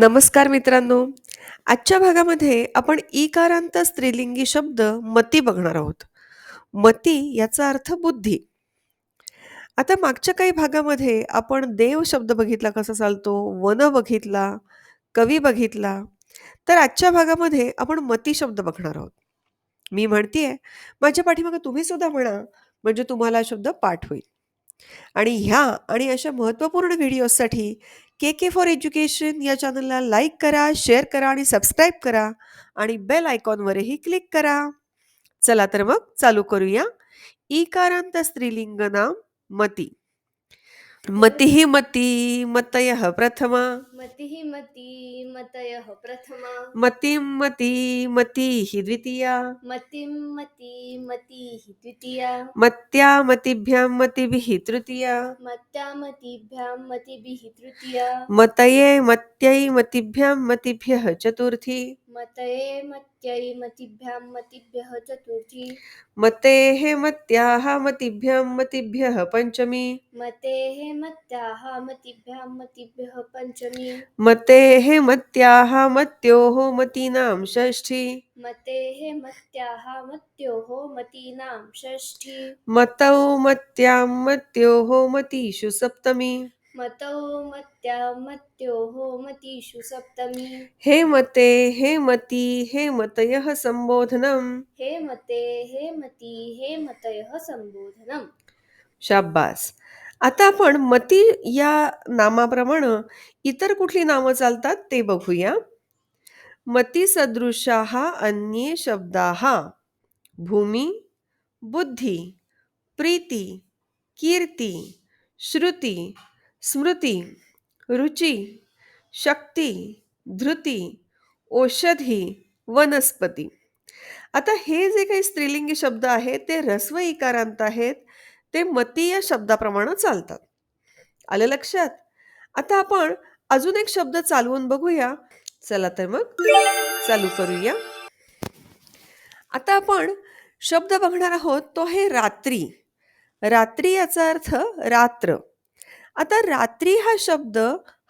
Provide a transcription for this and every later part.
नमस्कार मित्रांनो. आजच्या भागामध्ये आपण इकारांत स्त्रीलिंगी शब्द मती बघणार आहोत. मती याचा अर्थ बुद्धी. आता मागच्या काही भागामध्ये आपण देव शब्द बघितला कसा चालतो, वन बघितला, कवी बघितला. तर आजच्या भागामध्ये आपण मती शब्द बघणार आहोत. मी म्हणतीये, माझ्या पाठीमागे तुम्ही सुद्धा म्हणा, म्हणजे तुम्हाला शब्द पाठ होईल. आणि ह्या आणि अशा महत्त्वपूर्ण व्हिडिओजसाठी के के फॉर एज्युकेशन या चॅनलला लाईक करा, शेअर करा आणि सबस्क्राईब करा आणि बेल आयकॉनवरही क्लिक करा. चला तर मग चालू करूया. इकारांत स्त्रीलिंग नाम मती. मतिः मती मतयः प्रथमा। मतिः मती मतयः प्रथमा। मतिं मती मतीः द्वितीया। मतिं मती मतिः द्वितीया। मत्या मतिभ्यां मतिभिः तृतीया। मत्या मतिभ्यां मतिभिः तृतीया। मतये मत्यै मतिभ्यां मतिभ्यः चतुर्थी। मतये मत्यै मतिभ्यां मतिभ्यः चतुर्थी। मतेः मत्याः मतिभ्यां मतिभ्यः पञ्चमी। मतेः मत्याः मतिभ्यां मतिभ्यः पञ्चमी। मतेः मत्याः मत्योः मतीनां षष्ठी। मतेः मत्याः मत्योः मतीनां षष्ठी। मतौ मत्यां मत्योः मतीषु सप्तमी। मतौ मत्यां मत्योः मतीषु सप्तमी। हे मते हे मती हे मतयः संबोधनम्। हे मते हे मती हे मतयः संबोधनम्। शाब्बास। आता आपण मती या नामाप्रमाणे इतर कुठली नावं चालतात ते बघूया. मतिसदृशाः अन्ये शब्दाः। भूमी बुद्धी प्रीती कीर्ती श्रुती स्मृती रुची शक्ती धृती औषधी वनस्पती. आता हे जे काही स्त्रीलिंगी शब्द आहेत ते रस्व इकारांत आहेत ते मती या शब्दाप्रमाणे चालतात. आलं लक्षात? आता आपण अजून एक शब्द चालवून बघूया. चला तर मग चालू करूया. आता आपण शब्द बघणार आहोत तो आहे रात्री. रात्री याचा अर्थ रात्र. आता रात्री हा शब्द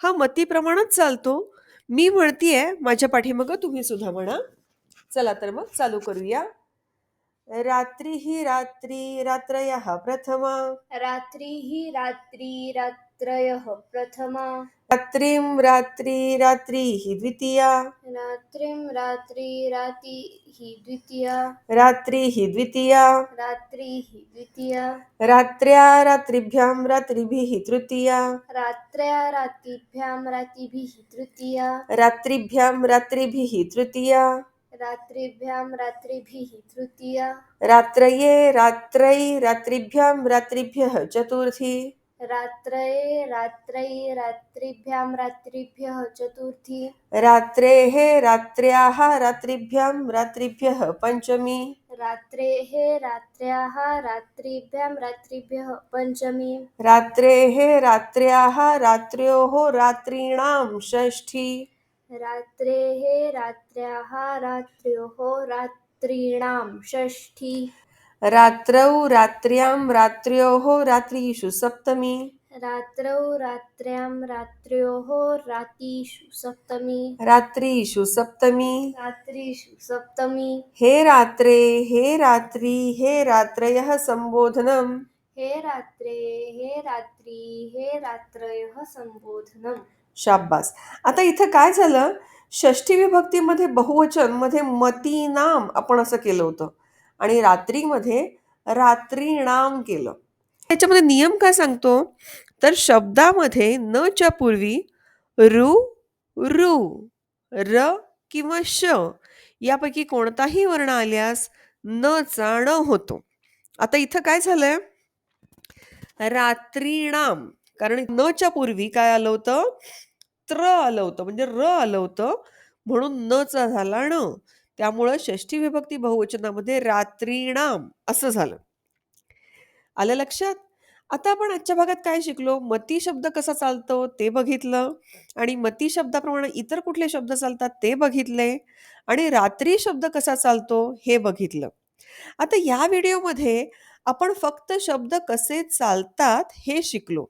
हा मतीप्रमाणच चालतो. मी म्हणतीये माझ्या पाठीमागं तुम्ही सुद्धा म्हणा. चला तर मग चालू करूया. रात्री ही रात्री रात्रयः प्रथमा. रात्रिः रात्री रात्रयः प्रथमा। रात्रिं रात्री रात्रिः द्वितीया। रात्रिं रात्री रातिः द्वितीया। रात्रिः द्वितीया। रात्रिः द्वितीया। रात्र्या रात्रिभ्यां रात्रिभिः तृतीया। रात्र्या रात्रिभ्यां रातिभिः तृतीया। रात्रिभ्यां रात्रिभिः तृतीया। रात्रिभ्यां रात्रिभिः तृतीया। रात्रये रात्रै रात्रिभ्यां रात्रिभ्यः चतुर्थी। रात्रये रात्रै रात्रिभ्यां रात्रिभ्यः चतुर्थी। रात्रेः रात्र्याः रात्रिभ्यां रात्रिभ्यः पञ्चमी। रात्रेः रात्र्याः रात्रिभ्यां रात्रिभ्यः पञ्चमी। रात्रेः रात्र्याः रात्र्योः रात्रीणां षष्ठी। रात्रेः रात्र्याः रात्र्योः रात्रीणां षष्ठी। रात्रौ रात्र्यां रात्र्योः रात्रिषु सप्तमी। रात्रौ रात्र्यां रात्र्योः रातिषु सप्तमी। रात्रिषु सप्तमी। रात्रिषु सप्तमी। हे रात्रे हे रात्री हे रात्रयः संबोधनम् हे रात्रे हे रात्री हे रात्रयः संबोधनम् शाब्बास। आता इथं काय झालं? षष्ठी विभक्तीमध्ये बहुवचनमध्ये मती नाम आपण असं केलं होतं. आणि रात्रीमध्ये रात्रीणाम केलं. त्याच्यामध्ये नियम काय सांगतो? तर शब्दामध्ये न च्या पूर्वी रु रु र किंवा श यापैकी कोणताही वर्ण आल्यास न चा ण होतो. आता इथं काय झालंय? रात्रीणाम कारण न च्या पूर्वी काय आलं होतं? त्र आलं होतं. म्हणजे र आलं होतं. म्हणून न चा झाला ण त्यामुळं षष्ठी विभक्ती बहुवचनामध्ये रात्रीणाम असं झालं. आलं लक्षात? आता आपण आजच्या भागात काय शिकलो? मती शब्द कसा चालतो? ते बघितलं. आणि मती शब्दाप्रमाणे इतर कुठले शब्द चालतात? ते बघितले. आणि रात्री शब्द कसा चालतो? हे बघितलं. आता या व्हिडिओमध्ये आपण फक्त शब्द कसे चालतात हे शिकलो.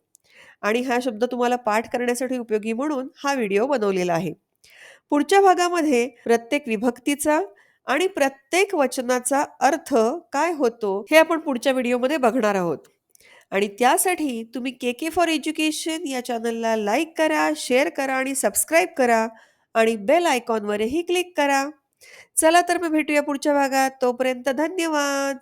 आणि हा शब्द तुम्हाला पाठ करण्यासाठी उपयोगी म्हणून हा व्हिडिओ बनवलेला आहे. पुढच्या भागामध्ये प्रत्येक विभक्तीचा आणि प्रत्येक वचनाचा अर्थ काय होतो हे आपण पुढच्या व्हिडिओमध्ये बघणार आहोत. आणि त्यासाठी तुम्ही के के फॉर एज्युकेशन या चॅनलला लाईक करा शेअर करा आणि सबस्क्राईब करा आणि बेल आयकॉनवरही क्लिक करा. चला तर मग भेटूया पुढच्या भागात. तोपर्यंत धन्यवाद.